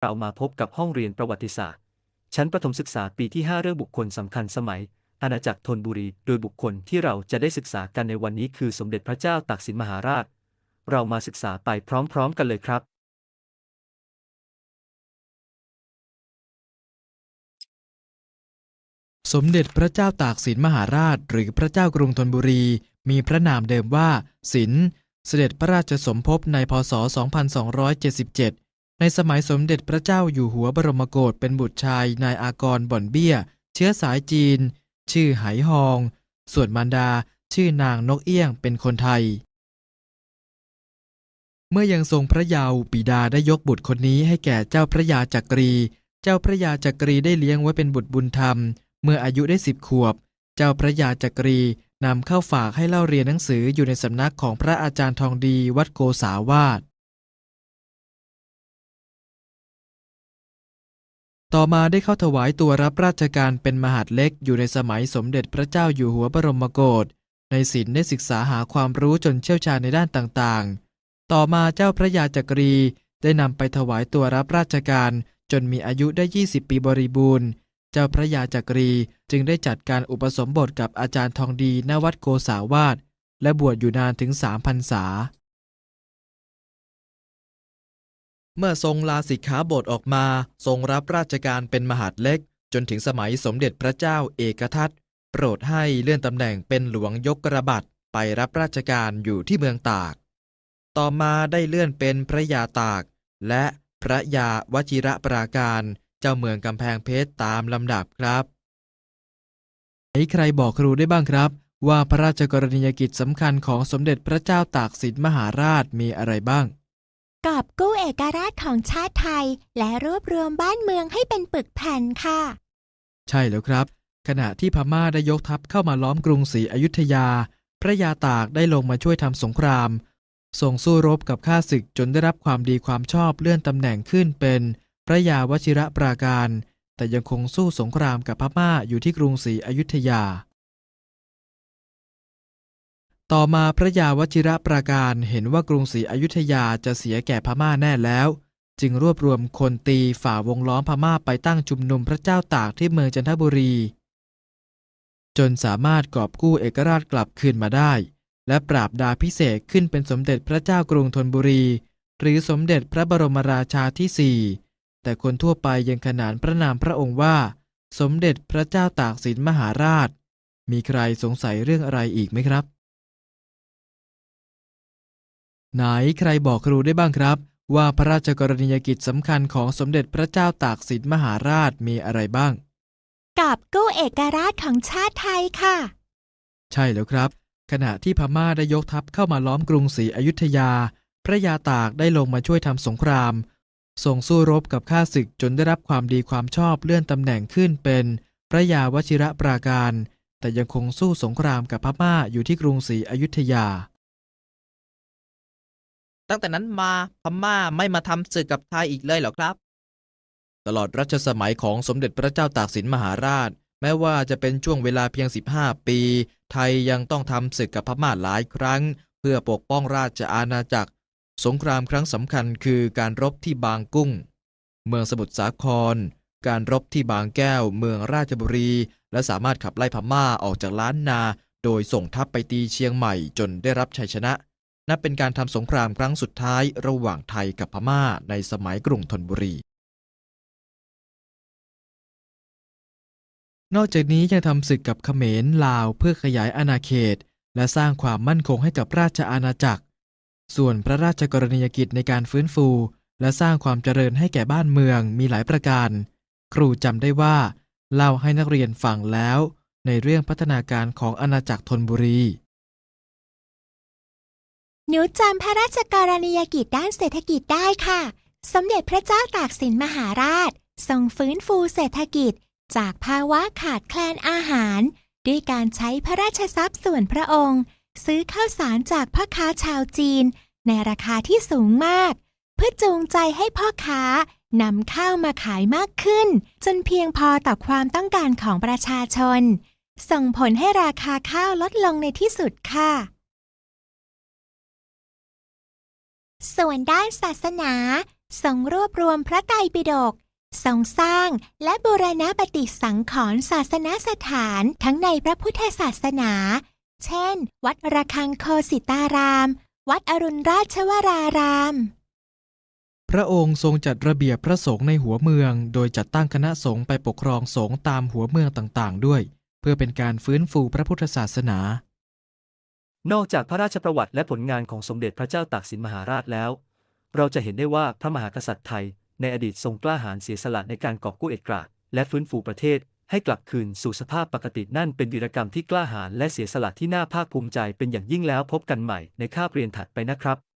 เรามาพบกับห้องเรียนประวัติศาสตร์ ชั้นประถมศึกษาปีที่ 5 เรื่องบุคคลสำคัญสมัย อาณาจักรธนบุรี โดยบุคคลที่เราจะได้ศึกษากันในวันนี้คือสมเด็จพระเจ้าตากสินมหาราช เรามาศึกษาไปพร้อม ๆ กันเลยครับ สมเด็จพระเจ้าตากสินมหาราช หรือพระเจ้ากรุงธนบุรี มีพระนามเดิมว่าสิน เสด็จพระราชสมภพในพศ 2277 ในสมัยสมเด็จพระเจ้าอยู่หัวบรมโกศเป็นบุตรชายนายอากรบ่อนเบี้ย เชื้อสายจีน ชื่อไหหอง ส่วนมารดาชื่อนางนกเอี้ยงเป็นคนไทย เมื่อยังทรงพระเยาว์บิดาได้ยกบุตรคนนี้ให้แก่เจ้าพระยาจักรี เจ้าพระยาจักรีได้เลี้ยงไว้เป็นบุตรบุญธรรม เมื่ออายุได้สิบขวบ เจ้าพระยาจักรีนำเข้าฝากให้เล่าเรียนหนังสืออยู่ในสำนักของพระอาจารย์ทองดีวัดโกษาวาส ต่อมาได้เข้าถวายตัวรับราชการเป็นมหาดเล็กอยู่ในสมัยสมเด็จพระเจ้าอยู่หัวบรมโกศ ในศิลป์ได้ศึกษาหาความรู้จนเชี่ยวชาญในด้านต่างๆ ต่อมาเจ้าพระยาจักรีได้นำไปถวายตัวรับราชการจนมีอายุได้ 20 ปีบริบูรณ์ เจ้าพระยาจักรีจึงได้จัดการอุปสมบทกับอาจารย์ทองดีณวัดโกษาวาสและบวชอยู่นานถึงสามพรรษา เมื่อทรงลาสิกขาบทออกมา ทรงรับราชการเป็นมหาดเล็ก จนถึงสมัยสมเด็จพระเจ้าเอกทัตโปรดให้เลื่อนตำแหน่งเป็นหลวงยกกระบัดไปรับราชการอยู่ที่เมืองตาก ต่อมาได้เลื่อนเป็นพระยาตาก และพระยาวชิระปราการ เจ้าเมืองกำแพงเพชรตามลำดับครับไหนใครบอกครูได้บ้างครับ ว่าพระราชกรณียกิจสำคัญของสมเด็จพระเจ้าตากสินมหาราชมีอะไรบ้าง กอบกู้เอกราชของชาติไทย และรวบรวมบ้านเมืองให้เป็นปึกแผ่นค่ะ ใช่แล้วครับ ขณะที่พม่าได้ยกทัพเข้ามาล้อมกรุงศรีอยุธยา พระยาตากได้ลงมาช่วยทำสงครามส่งสู้รบกับข้าศึกจนได้รับความดีความชอบเลื่อนตำแหน่งขึ้นเป็นพระยาวชิระปราการ แต่ยังคงสู้สงครามกับพม่าอยู่ที่กรุงศรีอยุธยา ต่อมาพระยาวชิระปราการเห็นว่ากรุงศรีอยุธยาจะเสียแก่พม่าแน่แล้ว จึงรวบรวมคนตีฝ่าวงล้อมพม่าไปตั้งชุมนุมพระเจ้าตากที่เมืองจันทบุรี จนสามารถกอบกู้เอกราชกลับคืนมาได้ และปราบดาพิเศษขึ้นเป็นสมเด็จพระเจ้ากรุงธนบุรี หรือสมเด็จพระบรมราชาที่สี่แต่คนทั่วไปยังขนานพระนามพระองค์ว่า สมเด็จพระเจ้าตากสินมหาราช มีใครสงสัยเรื่องอะไรอีกไหมครับ ไหนใครบอกครูได้บ้างครับ ว่าพระราชกรณียกิจสำคัญของสมเด็จพระเจ้าตากสินมหาราชมีอะไรบ้างกอบกู้เอกราชของชาติไทยค่ะ ใช่แล้วครับ ขณะที่พม่าได้ยกทัพเข้ามาล้อมกรุงศรีอยุธยา พระยาตากได้ลงมาช่วยทำสงครามส่งสู้รบกับข้าศึกจนได้รับความดีความชอบเลื่อนตำแหน่งขึ้นเป็น พระยาวชิระปราการ แต่ยังคงสู้สงครามกับพม่าอยู่ที่กรุงศรีอยุธยา ตั้งแต่นั้นมาพม่าไม่มาทำศึกกับไทยอีกเลยเหรอครับ ตลอดรัชสมัยของสมเด็จพระเจ้าตากสินมหาราช แม้ว่าจะเป็นช่วงเวลาเพียง 15 ปี ไทยยังต้องทำศึกกับพม่าหลายครั้ง เพื่อปกป้องราชอาณาจักร สงครามครั้งสำคัญคือการรบที่บางกุ้ง เมืองสมุทรสาคร การรบที่บางแก้ว เมืองราชบุรี และสามารถขับไล่พม่าออกจากล้านนา โดยส่งทัพไปตีเชียงใหม่จนได้รับชัยชนะ นับเป็นการทำสงครามครั้งสุดท้ายระหว่างไทยกับพม่าในสมัยกรุงธนบุรี นอกจากนี้ยังทำศึกกับเขมรลาวเพื่อขยายอาณาเขต และสร้างความมั่นคงให้กับราชอาณาจักร ส่วนพระราชกรณียกิจในการฟื้นฟู และสร้างความเจริญให้แก่บ้านเมืองมีหลายประการ ครูจำได้ว่า เล่าให้นักเรียนฟังแล้ว ในเรื่องพัฒนาการของอาณาจักรธนบุรี หนูจำพระราชกรณียกิจด้านเศรษฐกิจได้ค่ะ สมเด็จพระเจ้าตากสินมหาราช ทรงฟื้นฟูเศรษฐกิจ จากภาวะขาดแคลนอาหาร ด้วยการใช้พระราชทรัพย์ส่วนพระองค์ ซื้อข้าวสารจากพ่อค้าชาวจีน ในราคาที่สูงมาก เพื่อจูงใจให้พ่อค้านำข้าวมาขายมากขึ้น จนเพียงพอต่อความต้องการของประชาชน ส่งผลให้ราคาข้าวลดลงในที่สุดค่ะ ส่วนด้านศาสนาทรงรวบรวมพระไตรปิฎกทรงสร้างและบูรณะปฏิสังขรณ์ศาสนสถานทั้งในพระพุทธศาสนา เช่น วัดระฆังโคสิตาราม วัดอรุณราชวราราม พระองค์ทรงจัดระเบียบพระสงฆ์ในหัวเมือง โดยจัดตั้งคณะสงฆ์ไปปกครองสงฆ์ตามหัวเมืองต่างๆ ด้วย เพื่อเป็นการฟื้นฟูพระพุทธศาสนา นอกจากพระราชประวัติและผลงานของสมเด็จพระเจ้าตากสินมหาราชแล้ว เราจะเห็นได้ว่าพระมหากษัตริย์ไทย ในอดีตทรงกล้าหาญเสียสละในการกอบกู้เอกราชและฟื้นฟูประเทศ ให้กลับคืนสู่สภาพปกตินั่นเป็นวีรกรรมที่กล้าหาญและเสียสละที่น่าภาคภูมิใจเป็นอย่างยิ่งแล้วพบกันใหม่ในคาบเรียนถัดไปนะครับ